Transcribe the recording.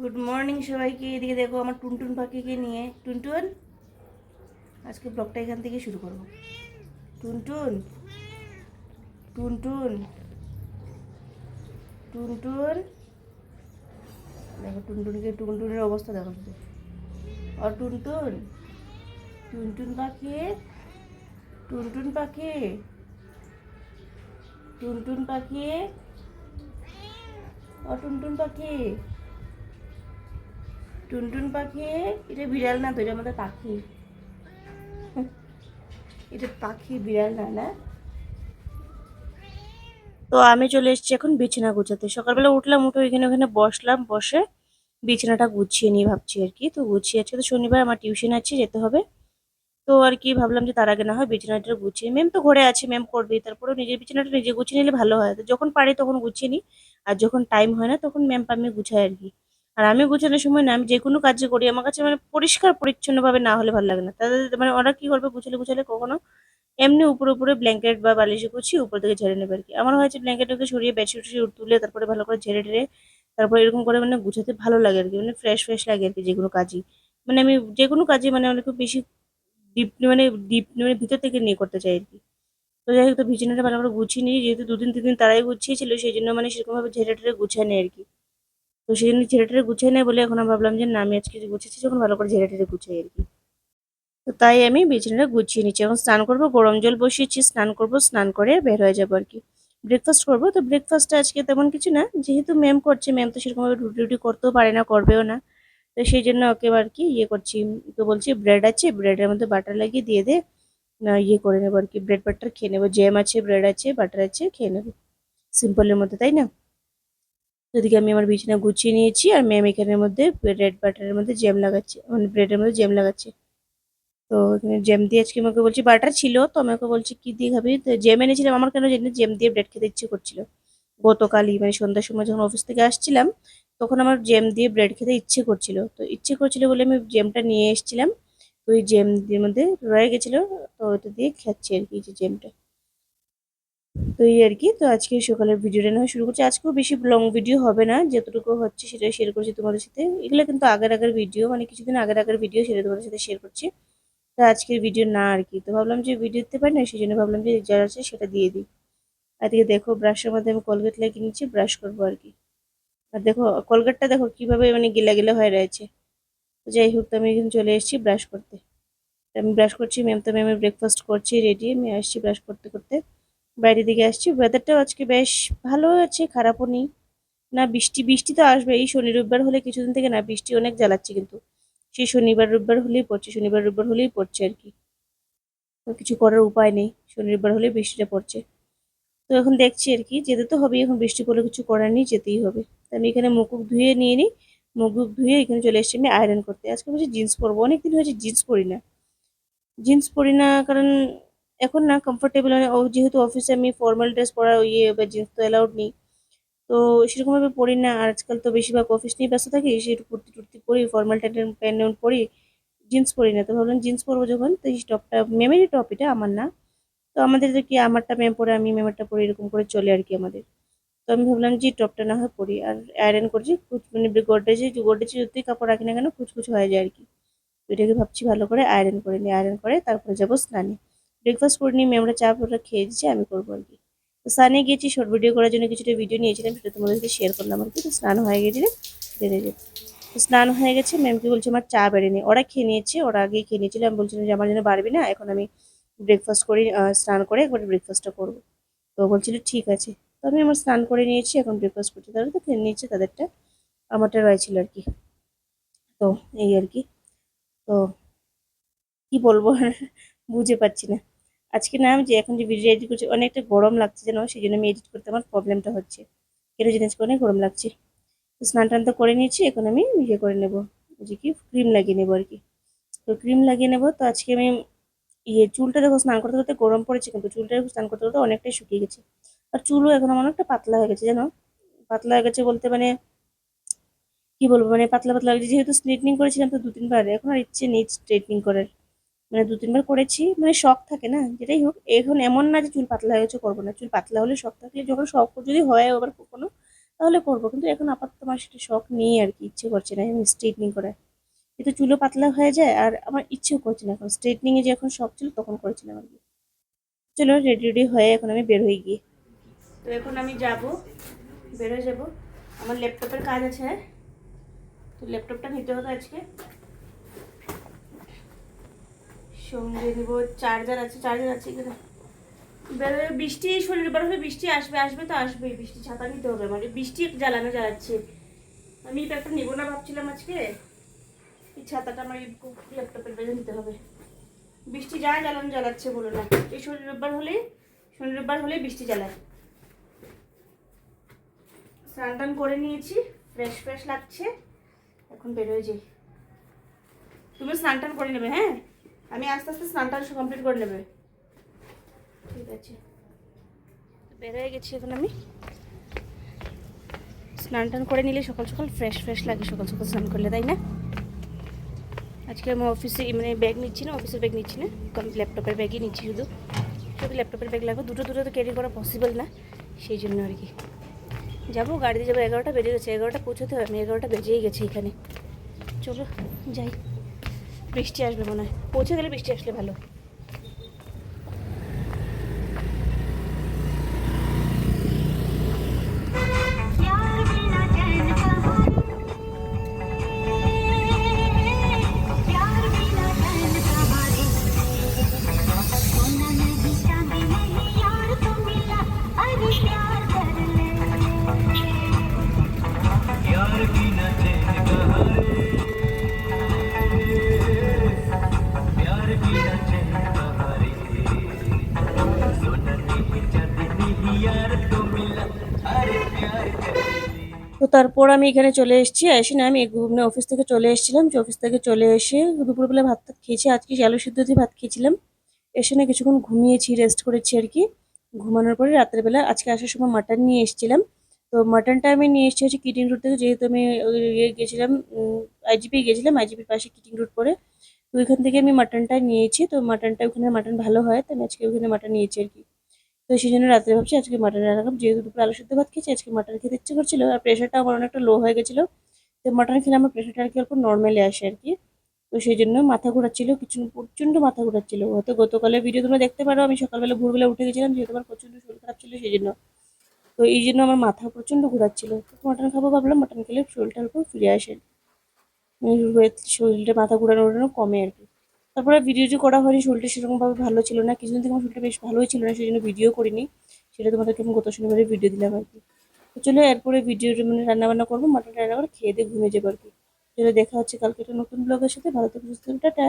Good morning সবাইকে। এদিকে দেখো আমার টুনটুন পাখিকে নিয়ে। টুনটুন, আজকে ব্লগটা এখান থেকে শুরু করব। টুনটুন টুনটুন টুনটুন। দেখো টুনটুনকে টুনটুনের অবস্থা দেখো শুধু। আর টুনটুন টুনটুন পাখি টুনটুন পাখি টুনটুন পাখি ও টুনটুন পাখি। টুনটুন পাখি, এটা বিড়াল না তো, এটা আমাদের পাখি। এটা পাখি, বিড়াল না না? তো আমি চলে এসেছি এখন বিছানা গুছাতে। সকালবেলা উঠলাম, উঠে ওইখানে ওখানে বসলাম, বসে বিছানাটা গুছিয়ে নিয়ে ভাবছি আর কি। তো গুছিয়ে আছে তো শনিবার, আমার টিউশন আছে, যেতে হবে। তো আর কি ভাবলাম যে তার আগে না হয় বিছানাটা গুছিয়ে ম্যাম তো ঘরে আছে ম্যাম করবে তারপরেও নিজের বিছানাটা নিজে গুছিয়ে নিলে ভালো হয়। তো যখন পারি তখন গুছিয়ে নিই। আর যখন টাইম হয় না তখন ম্যাম আমি গুছাই আর কি। আর আমি গুছানোর সময় না, আমি যে কোনো কাজ করি। আমার কাছে মানে পরিষ্কার, পরিচ্ছন্নভাবে না হলে ভালো লাগে না। তাদের মানে ওরা কি করবে, গুছালে গুছালে কখনো এমনি উপরে উপরে ব্ল্যাঙ্কেট বা বালিশে গুছিয়ে উপর থেকে ঝেড়ে নেবে আর কি। আমার হয়েছে ব্ল্যাঙ্কেটকে সরিয়ে বেডশিট তুলে তারপরে ভালো করে ঝেড়ে টেড়ে তারপরে এরকম করে মানে গুছাতে ভালো লাগে আর কি। মানে ফ্রেশ ফ্রেশ লাগে আর কি যে কোনো কাজই। মানে আমি যে কোনো কাজই মানে অনেক বেশি ডিপ মানে ডিপ মানে ভিতর থেকে নিয়ে করতে চাই আর কি। তো যাই হোক, তো বিছানাটা ভালো করে গুছিয়ে নিই যেহেতু দুদিন তিন দিন তারাই গুছিয়েছিল, সেই জন্য মানে সেরকমভাবে ঝেড়ে টেড়ে গুছিয়ে নেয় আর কি। তো সেই জন্য ঝেড়ে টেড়ে গুছিয়ে নেয় বলে এখন ভাবলাম যে না, আমি আজকে গুছিয়েছি যখন ভালো করে ঝেড়ে টেড়ে গুছাই আর কি তো তাই আমি বিছানাটা গুছিয়ে নিচ্ছি। এখন স্নান করব, গরম জল বসিয়েছি, স্নান করব, স্নান করে বের হয়ে যাব আর কি ব্রেকফাস্ট করব। তো ব্রেকফাস্টটা আজকে তেমন কিছু না, যেহেতু ম্যাম করছে ম্যাম তো সেরকমভাবে রুটি রুটি করতেও পারে না, করবেও না। তো সেই জন্য ওকে আর কি ইয়ে করছি তো বলছি ব্রেড আছে ব্রেডের মধ্যে বাটার লাগিয়ে দিয়ে দে, না ইয়ে করে নেব আর কি ব্রেড বাটার খেয়ে নেব জ্যাম আছে ব্রেড আছে বাটার আছে, খেয়ে নেব। সিম্পলের মধ্যে, তাই না? ওদিকে আমি আমার বিছানা গুছিয়ে নিয়েছি আর ম্যাম এখানের মধ্যে ব্রেড বাটারের মধ্যে জ্যাম লাগাচ্ছে মানে ব্রেডের মধ্যে জ্যাম লাগাচ্ছে। তো এখানে জ্যাম দিয়ে আজকে আমাকে বলছি, বাটার ছিল? তো আমাকে বলছি, কি দিয়ে খাবি? তো জ্যাম এনেছিলাম, আমার কেন জানি জ্যাম দিয়ে ব্রেড খেতে ইচ্ছে করছিল। গতকালই মানে সন্ধ্যার সময় যখন অফিস থেকে আসছিলাম, তখন আমার জ্যাম দিয়ে ব্রেড খেতে ইচ্ছে করছিল। তো ইচ্ছে করছিল বলে আমি জ্যামটা নিয়ে এসেছিলাম। তো ওই জ্যাম দিয়ে মধ্যে রয়ে গেছিল। তো ওটা দিয়ে খাচ্ছি আর কি জ্যামটা তো এই আর কি। তো আজকে সকালের ভিডিওটা না শুরু করছি। আজকেও বেশি লং ভিডিও হবে না। যতটুকু হচ্ছে সেটাই শেয়ার করছি তোমাদের সাথে। এগুলো কিন্তু আগের আগের ভিডিও মানে কিছুদিন আগের আগের ভিডিও সেটা তোমাদের সাথে শেয়ার করছি। তো আজকের ভিডিও না আর কি। তো ভাবলাম যে ভিডিও দিতে পারি না, সেই জন্য ভাবলাম যে যারা আছে সেটা দিয়ে দিই। আজকে দেখো ব্রাশের মধ্যে আমি কলগেট লাগিয়ে নিচ্ছি ব্রাশ করব আর কি। আর দেখো কলগেটটা দেখো কীভাবে মানে গিলা গিলা হয়ে রয়েছে। তো যাই হোক, তো আমি এখানে চলে এসেছি ব্রাশ করতে। আমি ব্রাশ করছি ম্যাম তো ম্যামে ব্রেকফাস্ট করছি রেডি আমি আসছি ব্রাশ করতে করতে। বাইরের দিকে আসছি। ওয়েদারটাও আজকে বেশ ভালো আছে, খারাপও নেই। না বৃষ্টি বৃষ্টি তো আসবে। এই শনি, রবিবার হলে কিছুদিন থেকে না বৃষ্টি অনেক জ্বালাচ্ছে কিন্তু। সেই শনিবার, রবিবার হলেই পড়ছে, শনিবার, রবিবার হলেই পড়ছে আর কি। কিছু করার উপায় নেই। শনি, রবিবার হলেই বৃষ্টিটা পড়ছে। তো এখন দেখছি আর কি, যেতে তো হবেই। এখন বৃষ্টি পড়লে কিছু করার নেই, যেতেই হবে। আমি এখানে মুখ ধুয়ে নিয়ে নিই। মুখ ধুয়ে এখানে চলে এসেছি আমি আয়রন করতে। আজকে বলছি জিন্স পরবো। অনেকদিন হয়েছে জিন্স পরি না। জিন্স পরি না কারণ এখন না কমফোর্টেবল হয় যেহেতু অফিসে আমি ফর্মাল ড্রেস পরা ইয়ে বা জিন্স তো অ্যালাউড নেই। তো সেরকমভাবে পরি না। আর আজকাল তো বেশিরভাগ অফিস নিয়ে ব্যস্ত থাকি সে একটু কুর্তি টুর্তি পরি ফর্মাল প্যান্ট পরি জিন্স পরি না। তো ভাবলাম জিন্স পরবো যখন, তো এই টপটা মেমেরই টপ এটা আমার না। তো আমাদের কি, আমারটা ম্যাম পরে, আমি ম্যামেরটা পরে এরকম করে চলে আর কি আমাদের। তো আমি ভাবলাম যে টপটা না হয় পরি। আর আয়রন করছি মানে গোডরেজে গোডরেজে যতই কাপড় রাখি না কেন, কুচকুচ হয়ে যায় আর কি। এটাকে ভাবছি ভালো করে আয়রন করে নিই। আয়রন করে তারপরে যাব স্নানে। ব্রেকফাস্ট করে নিয়ে আমরা চা পুরো খেয়ে দিচ্ছি আমি করব আর কি। তো স্নানে গিয়েছি শর্ট ভিডিও করার জন্য কিছুটা ভিডিও নিয়েছিলাম, সেটা তোমাদেরকে শেয়ার করলাম আর কি। তো স্নান হয়ে গেছিলে বেড়ে যেত তো স্নান হয়ে গেছে ম্যাম ম্যামকে বলছে আমার চা বেড়ে নিই ওরা খেয়ে নিয়েছে, ওরা আগেই খেয়ে নিয়েছিল, আমি বলছিলাম যে আমার জন্য বাড়বি না, এখন আমি ব্রেকফাস্ট করি স্নান করে একবার ব্রেকফাস্টটা করব। তো বলছিল ঠিক আছে। তো আমি আমার স্নান করে নিয়েছি, এখন ব্রেকফাস্ট করছি তারা তো খেয়ে নিয়েছে তাদেরটা, আমারটা রয়েছিল আর কি। তো এই আর কি। তো কি বলব? বুঝে পাচ্ছি না। আজকে না আমি যে এখন যে ভিডিও এডিট করছি, অনেকটা গরম লাগছে যেন সেই জন্য আমি এডিট করতে আমার প্রবলেমটা হচ্ছে। কেটে জিনিস অনেক গরম লাগছে। তো স্নান টান তো করে নিয়েছি, এখন আমি ইয়ে করে নেব। যে কি ক্রিম লাগিয়ে নেব আর কি। তো ক্রিম লাগিয়ে নেব, তো আজকে আমি ইয়ে চুলটা দেখো স্নান করতে করতে গরম পড়েছে, কিন্তু চুলটা স্নান করতে করতে অনেকটাই শুকিয়ে গেছে। আর চুলও এখন আমার অনেকটা পাতলা হয়ে গেছে জানো? পাতলা হয়ে গেছে বলতে মানে কি বলব? মানে পাতলা পাতলা হয়ে গেছে। যেহেতু স্ট্রেটনিং করেছিলাম তো দু তিনবার এখন আর ইচ্ছে নেই স্ট্রেটনিং করার। মানে দু তিনবার করেছি মানে শখ থাকে না, যেটাই হোক। এখন এমন না যে চুল পাতলা হয়ে গেছে, করব না। চুল পাতলা হলে শখ থাকলে যখন শখ যদি হয় আবার কখনো, তাহলে করব। কিন্তু এখন আপাতত আমার সেটা শখ নেই আর কি, ইচ্ছে করছে না এখন স্ট্রেটনিং করে এতে চুলও পাতলা হয়ে যায়, আর আমার ইচ্ছেও করছে না এখন। স্ট্রেটনিংয়ে যে এখন শখ ছিল, তখন করেছিলাম আর কি চলো রেডি রেডি হয়ে এখন আমি বের হয়ে গিয়ে। তো এখন আমি যাব বের হয়ে যাব। আমার ল্যাপটপের কাজ আছে। তো ল্যাপটপটা নিতে হবে আজকে। সঙ্গে নিব চার্জার আছে চার্জার আছে এখানে। বেরোবে বৃষ্টি শনিবার হলে বৃষ্টি আসবে আসবে তো আসবেই, বৃষ্টি ছাতা নিতে হবে মানে বৃষ্টি জ্বালানো জ্বালাচ্ছে। আমি একটা নেব না ভাবছিলাম আজকে। এই ছাতাটা আমার ল্যাপটপের বেজে নিতে হবে। বৃষ্টি যায় জ্বালানো জ্বালাচ্ছে বলো না। এই শনি রোববার হলে শনি রোববার হলে বৃষ্টি জ্বালায়। স্নান টান করে নিয়েছি ফ্রেশ ফ্রেশ লাগছে। এখন বেরোয় যাই। তুমি স্নান টান করে নেবে হ্যাঁ? আমি আস্তে আস্তে স্নান টান কমপ্লিট করে নেবে। ঠিক আছে। বের হয়ে গেছি এখন আমি। স্নান টান করে নিলে সকাল সকাল ফ্রেশ ফ্রেশ লাগে, সকাল সকাল স্নান করলে, তাই না? আজকে আমি অফিসে মানে ব্যাগ নিচ্ছি না অফিসের ব্যাগ নিচ্ছি না। আমি ল্যাপটপের ব্যাগই নিচ্ছি শুধু। শুধু ল্যাপটপের ব্যাগ লাগবে দুটো দুটো তো ক্যারি করা পসিবল না। সেই জন্য আর কি। যাব, গাড়িতে যাব, এগারোটা বেজে গেছে, এগারোটা পৌঁছতে হবে, আমি এগারোটা বেজেই গেছি এখানে। চলো, যাই। বৃষ্টি আসবে মনে হয়। পৌঁছে গেলে বৃষ্টি আসলে ভালো। তারপর আমি এখানে চলে এসেছি এসে না আমি ঘুমনে অফিস থেকে চলে এসেছিলাম। যে অফিস থেকে চলে এসে দুপুরবেলা ভাত খেয়েছি। আজকে আলু সিদ্ধ দিয়ে ভাত খেয়েছিলাম, এসে না কিছুক্ষণ ঘুমিয়েছি রেস্ট করেছি আর কি। ঘুমানোর পরে রাত্রেবেলা আজকে আসার সময় মাটন নিয়ে এসেছিলাম। তো মাটনটা আমি নিয়ে এসেছি হচ্ছে কিটিং রুট থেকে, যেহেতু আমি ইয়ে গেছিলাম আইজিপি গেছিলাম আইজিপির পাশে কিটিং রুট পরে। তো ওইখান থেকে আমি মাটনটা নিয়েছি। তো মাটনটা ওখানে মাটন ভালো হয় তো আমি আজকে ওখানে মাটন নিয়েছি আর কি। তো সেই জন্য রাত্রে ভাবছি আজকে মাটন রান্না যেহেতু দুপুরে আলু সিদ্ধ ভাত খেয়েছি, আজকে মাটন খেতে ইচ্ছে করছিল আর প্রেশারটা আমার অনেকটা লো হয়ে গেছিল। তো মাটন খেলে আমার প্রেশারটা আর কি অল্প নর্মালি আসে আর কি। তো সেই জন্য মাথা ঘোরাচ্ছিল, কিছু প্রচণ্ড মাথা ঘোরাচ্ছিল। হয়তো গতকালের ভিডিও তোমরা দেখতে পারো, আমি সকালবেলা ভোরবেলা উঠে গেছিলাম, যেহেতু আমার প্রচণ্ড শরীর খারাপ ছিল সেই জন্য। তো এই জন্য আমার মাথা প্রচণ্ড ঘোরাচ্ছিল। মাটন খাব ভাবলাম মাটন খেলে শরীরটা অল্প ফিরে আসে। শরীরটা মাথা ঘোরানো কমে আর কি। তারপরে ভিডিওটি করা হয়নি, শরীরটা সেরকমভাবে ভালো ছিল না। কিছুদিন থেকে আমার শরীরটা বেশ ভালোই ছিল না সেই জন্য ভিডিও করিনি। সেটা তোমাদেরকে আমি গত শনিবারে ভিডিও দিলাম আর কি। তো চলে, এরপরে ভিডিও মানে রান্নাবান্না করব মাটন রান্না করে খেয়ে দিয়ে ঘুমিয়ে যাব আর কি। চলে, দেখা হচ্ছে কালকে একটা নতুন ব্লগের সাথে। ভালো থেকে, টাটা।